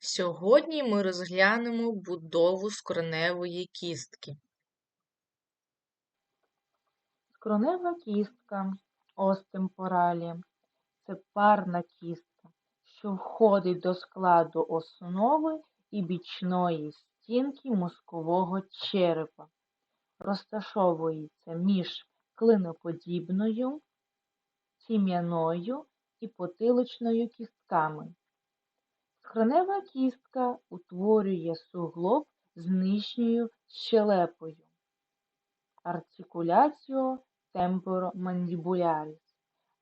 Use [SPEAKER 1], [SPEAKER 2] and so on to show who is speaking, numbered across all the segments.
[SPEAKER 1] Сьогодні ми розглянемо будову скроневої кістки.
[SPEAKER 2] Скронева кістка остемпоралі – це парна кістка, що входить до складу основи і бічної стінки мозкового черепа. Розташовується між клиноподібною, тім'яною і потиличною кістками. Скронева кістка утворює суглоб з нижньою щелепою. Артикуляціо темпоромандибуляріс,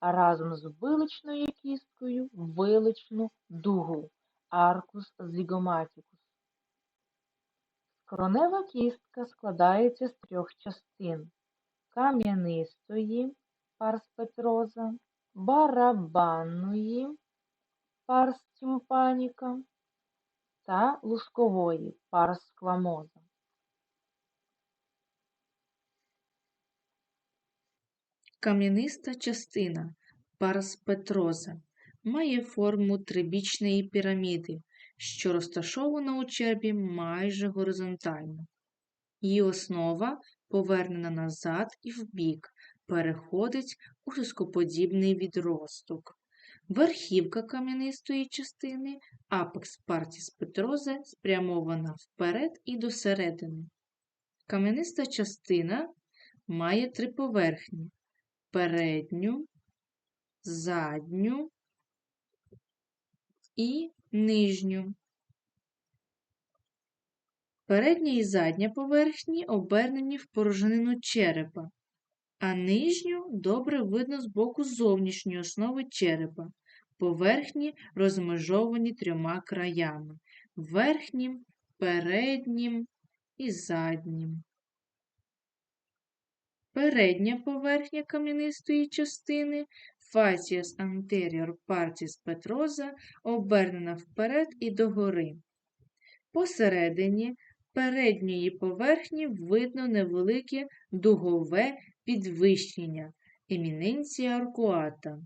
[SPEAKER 2] а разом з виличною кісткою виличну дугу. Аркус зігоматикус. Скронева кістка складається з трьох частин. Кам'янистої парс петроза, барабанної парс тімпаніка та лускової парс сквамоза.
[SPEAKER 1] Кам'яниста частина парс петроза має форму трибічної піраміди, що розташована у черепі майже горизонтально. Її основа повернена назад і вбік, переходить у сускоподібний відросток. Верхівка кам'янистої частини апекс партіс петрозе спрямована вперед і до середини. Кам'яниста частина має три поверхні передню, задню і нижню. Передня і задня поверхні обернені в порожнину черепа, а нижню добре видно з боку зовнішньої основи черепа. Поверхні розмежовані трьома краями верхнім, переднім і заднім. Передня поверхня кам'янистої частини facies anterior partis petrosa обернена вперед і догори. Посередині передньої поверхні видно невелике дугове підвищення еміненція аркуата.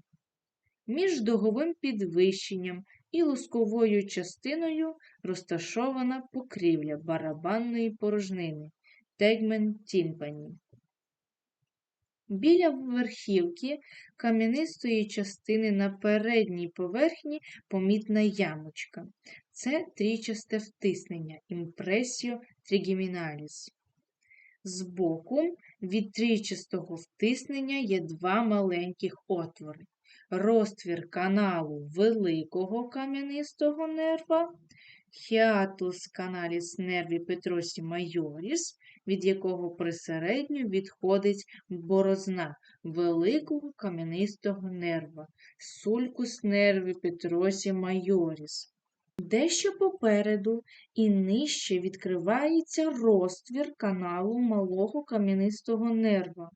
[SPEAKER 1] Між дуговим підвищенням і лусковою частиною розташована покрівля барабанної порожнини тегмен тімпані. Біля верхівки кам'янистої частини на передній поверхні помітна ямочка. Це трічасте втиснення імпресіо тригеміналіс. Збоку від трічастого втиснення є два маленьких отвори. Розтвір каналу великого кам'янистого нерва, хіатус каналіс нерві Петросі майоріс, від якого присередньо відходить борозна великого кам'янистого нерва, сулькус нерві Петросі майоріс. Дещо попереду і нижче відкривається розтвір каналу малого кам'янистого нерва.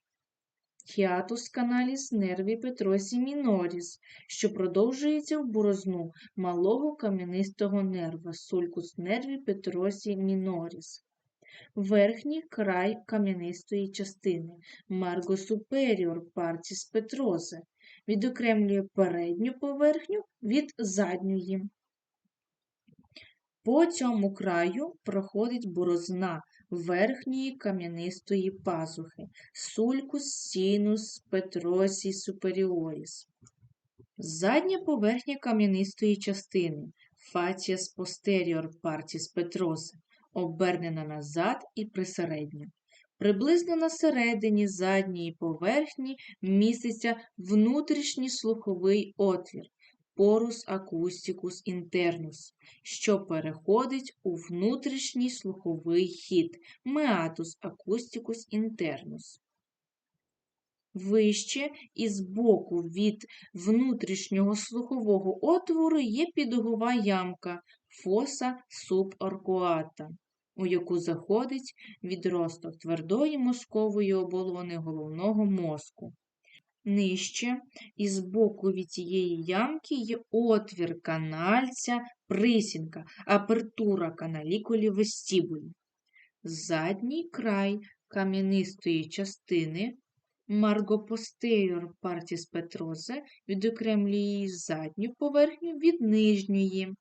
[SPEAKER 1] Хіатус каналіс нерві Петросі міноріс, що продовжується в борозну малого кам'янистого нерва, сулькус нерві Петросі міноріс. Верхній край кам'янистої частини Марго Суперіор Партіс Петрозе відокремлює передню поверхню від задньої. По цьому краю проходить борозна верхньої кам'янистої пазухи Сулькус сінус петросі суперіоріс. Задня поверхня кам'янистої частини Facies posterior partis petrosa обернена назад і присередньо. Приблизно на середині задньої поверхні міститься внутрішній слуховий отвір порус acusticus internus, що переходить у внутрішній слуховий хід meatus acusticus internus. Вище і збоку від внутрішнього слухового отвору є підугова ямка фоса субаркуата, у яку заходить відросток твердої мозкової оболони головного мозку. Нижче і збоку від цієї ямки є отвір канальця, присінка, апертура каналікулі вестібулі. Задній край кам'янистої частини Маргопостеюр партіс петрозе відокремлює її задню поверхню від нижньої.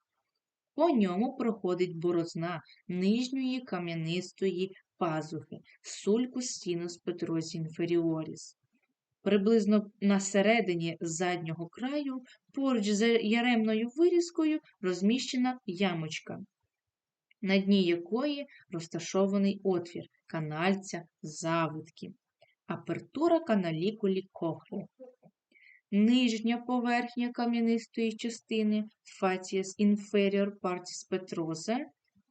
[SPEAKER 1] По ньому проходить борозна нижньої кам'янистої пазухи Sulcus sinus petrosi inferioris. Приблизно на середині заднього краю, поруч з яремною вирізкою, розміщена ямочка, на дні якої розташований отвір канальця завитки. Апертура каналікулі кохле. Нижня поверхня кам'янистої частини facies inferior partis petrosa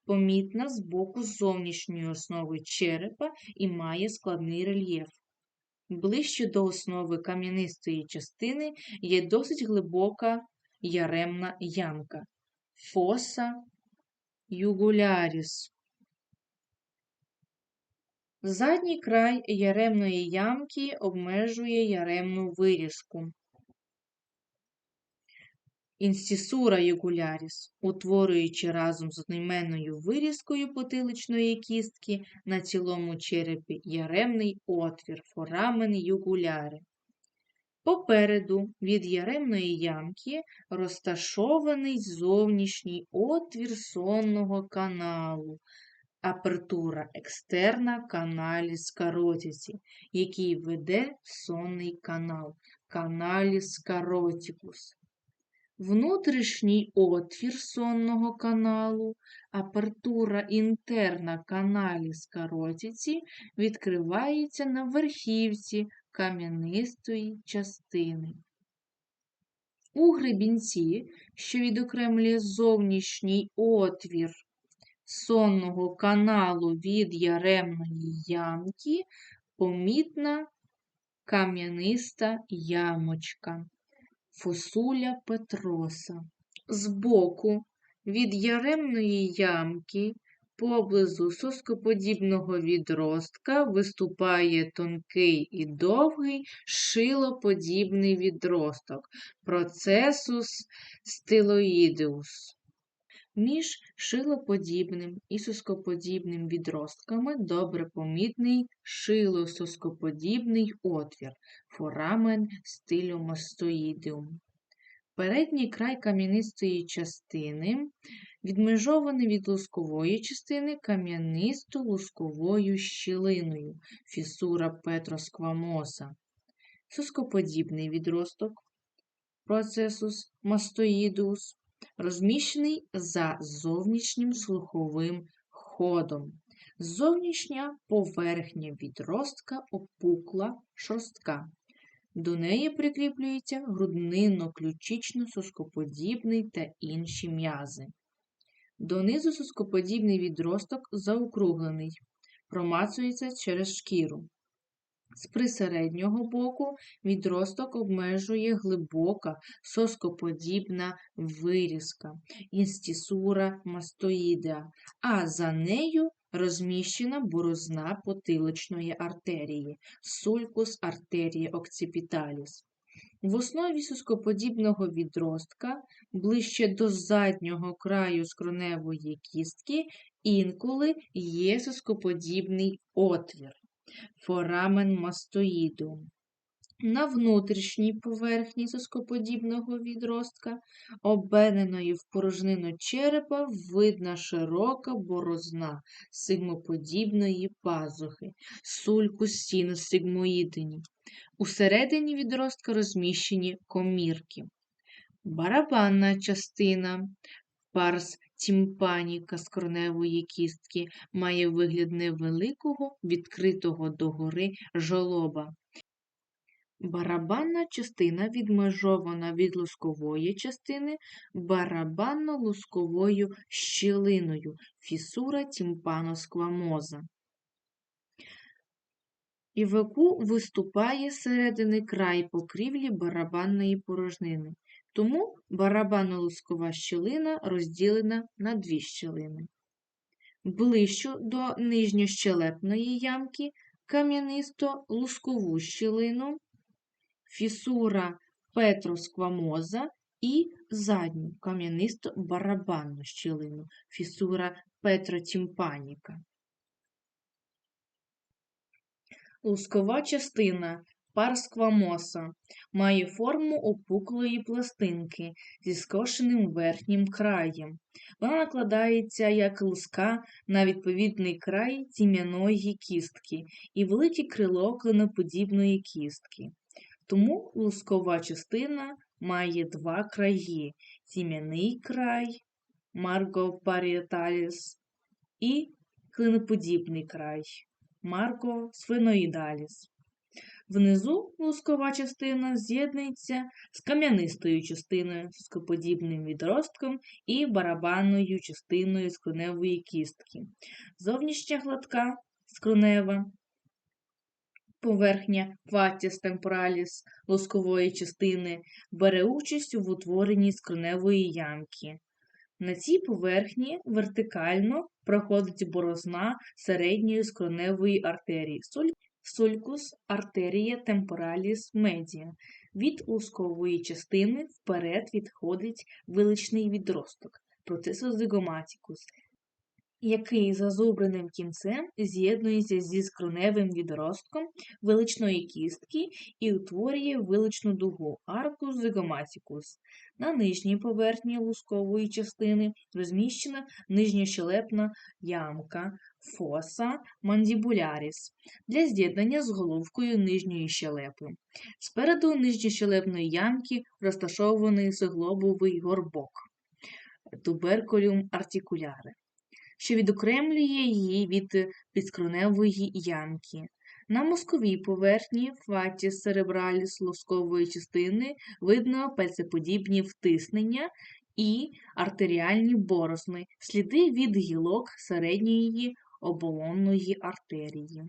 [SPEAKER 1] помітна з боку зовнішньої основи черепа і має складний рельєф. Ближче до основи кам'янистої частини є досить глибока яремна ямка фоса югуляріс. Задній край яремної ямки обмежує яремну вирізку. Інстісура югуляріс, утворюючи разом з одноіменною вирізкою потиличної кістки на цілому черепі яремний отвір форамен югуляри. Попереду від яремної ямки розташований зовнішній отвір сонного каналу, апертура екстерна каналіс каротіці, який веде сонний канал, каналіс каротікус. Внутрішній отвір сонного каналу, апертура інтерна каналіс каротіці відкривається на верхівці кам'янистої частини. У гребінці, що відокремлює зовнішній отвір сонного каналу від яремної ямки, помітна кам'яниста ямочка фосуля Петроса. Збоку від яремної ямки поблизу соскоподібного відростка виступає тонкий і довгий шилоподібний відросток процесус стилоїдеус. Між шилоподібним і соскоподібним відростками добре помітний шилососкоподібний отвір форамен стиломастоїдеум. Передній край кам'янистої частини відмежований від лускової частини кам'янисто-лусковою щілиною фісура петросквамоса. Соскоподібний відросток процесус мастоїдус розміщений за зовнішнім слуховим ходом. Зовнішня поверхня відростка опукла шорстка. До неї прикріплюється груднино-ключично-соскоподібний та інші м'язи. Донизу соскоподібний відросток заокруглений, промацується через шкіру. З присереднього боку відросток обмежує глибока соскоподібна вирізка інстісура мастоїдеа, а за нею розміщена борозна потилочної артерії сулькус артерії окципіталіс. В основі соскоподібного відростка, ближче до заднього краю скроневої кістки, інколи є соскоподібний отвір форамен мастоїду. На внутрішній поверхні соскоподібного відростка, оберненої в порожнину черепа, видна широка борозна сигмоподібної пазухи, сульку сіну сигмоїдині. Усередині відростка розміщені комірки. Барабанна частина парс тімпаніка з корневої кістки має вигляд невеликого, відкритого догори жолоба. Барабанна частина відмежована від лускової частини барабанно-лусковою щілиною фісура тімпаносквамоза. І в виступає середини край покрівлі барабанної порожнини. Тому барабанно-лускова щілина розділена на дві щілини. Ближчу до нижньощелепної ямки кам'янисто-лускову щілину, фісура петросквамоза і задню кам'янисто-барабанну щілину, фісура петротімпаніка. Лускова частина парсквамоса. Має форму опуклої пластинки зі скошеним верхнім краєм. Вона накладається як луска на відповідний край тім'яної кістки і велике крило клиноподібної кістки. Тому лускова частина має два краї – тім'яний край Марго паріеталіс і клиноподібний край Марго сфеноїдаліс. Внизу лускова частина з'єднується з кам'янистою частиною, скоподібним відростком і барабанною частиною скроневої кістки. Зовнішня гладка скронева поверхня фатіс темпораліс лускової частини бере участь в утворенні скроневої ямки. На цій поверхні вертикально проходить борозна середньої скроневої артерії сулькус артерія темпораліс медіа. Від лускової частини вперед відходить виличний відросток процесозигоматікус, який зазубреним кінцем з'єднується зі скроневим відростком виличної кістки і утворює виличну дугу аркус зигоматікус. На нижній поверхні лускової частини розміщена нижньощелепна ямка фоса мандібуляріс для з'єднання з головкою нижньої щелепи. Спереду нижньощелепної ямки розташований суглобовий горбок туберкулюм артикуляре, що відокремлює її від підскроневої ямки. На мозковій поверхні фаті серебралі лоскової частини видно пальцеподібні втиснення і артеріальні борозни, сліди від гілок середньої оболонної артерії.